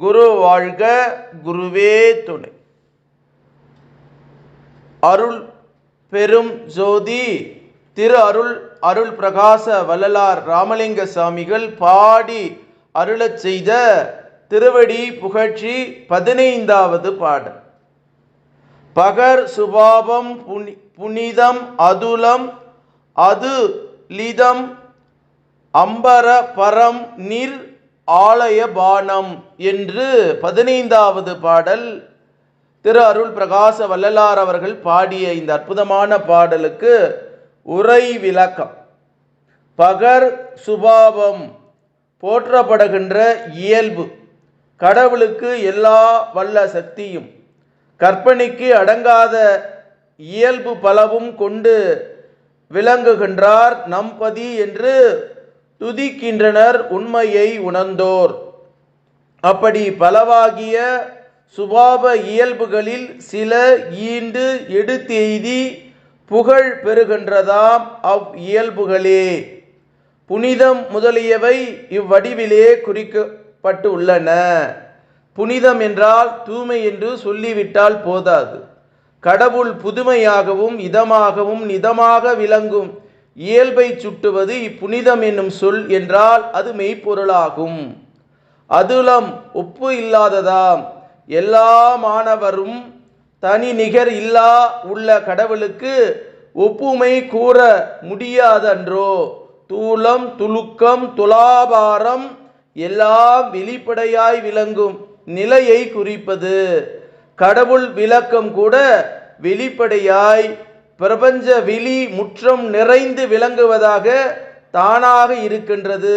குரு வாழ்க குருவே துணை. அருள் பெரும் ஜோதி திரு அருள் அருள் பிரகாச வள்ளலார் ராமலிங்க சாமிகள் பாடி அருளச் செய்த திருவடி புகழ்ச்சி பதினைந்தாவது பாடல். பகர் சுபாவம் புனி புனிதம் அதுலம் அது லிதம் அம்பர பரம் நிர் ஆலய பானம் என்று பதினைந்தாவது பாடல் திரு அருள் பிரகாச வள்ளலார் அவர்கள் பாடிய இந்த அற்புதமான பாடலுக்கு உரை விளக்கம். பகர் சுபாவம் போற்றப்படுகின்ற இயல்பு. கடவுளுக்கு எல்லா வல்ல சக்தியும். கற்பனைக்கு அடங்காத இயல்பு பலவும் கொண்டு விளங்குகின்றார் நம்பதி என்று துதிக்கின்றனர் உண்மையை உணர்ந்தோர். அப்படி பலவாகிய சுபாவ இயல்புகளில் சில ஈண்டு எடுத்தெய்தி புகழ் பெறுகின்றதாம் அவ் இயல்புகளே. புனிதம் முதலியவை இவ்வடிவிலே குறிக்கப்பட்டு உள்ளன புனிதம் என்றால் தூய்மை என்று சொல்லிவிட்டால் போதாது. கடவுள் புதுமையாகவும் இதமாகவும் நிதமாக விளங்கும் இயல்பை சுட்டுவது இப்புனிதம் என்னும் சொல் என்றால் அது மெய்ப்பொருளாகும். அதுலம் ஒப்பு இல்லாததாம். எல்லா மாணவரும் தனி நிகர் இல்லா உள்ள கடவுளுக்கு ஒப்புமை கூற முடியாதன்றோ. தூளம் துலுக்கம் துலாபாரம் எல்லாம் வெளிப்படையாய் விளங்கும் நிலையை குறிப்பது. கடவுள் விளக்கம் கூட வெளிப்படையாய் பிரபஞ்ச விழி முற்றம் நிறைந்து விளங்குவதாக தானாக இருக்கின்றது.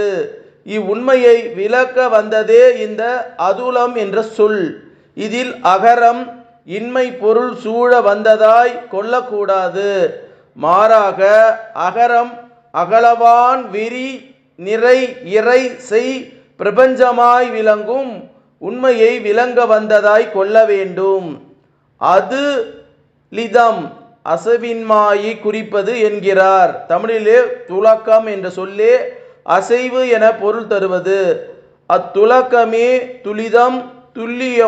இவ்வுண்மையை விளக்க வந்ததே இந்த அதுலம் என்ற சொல். இதில் அகரம் இன்மை பொருள் சூழ வந்ததாய் கொள்ளக்கூடாது. மாறாக அகரம் அகலவான் விரி நிறை இறை செய் பிரபஞ்சமாய் விளங்கும் உண்மையை விளங்க வந்ததாய் கொள்ள வேண்டும். அது லிதம். அசவின்மாயை குறிப்பது என்கிறார். தமிழிலே துலக்கம் என்ற சொல்லே அசைவு என பொருள் தருவது. அத்துலக்கமே துளிதம் துல்லியம்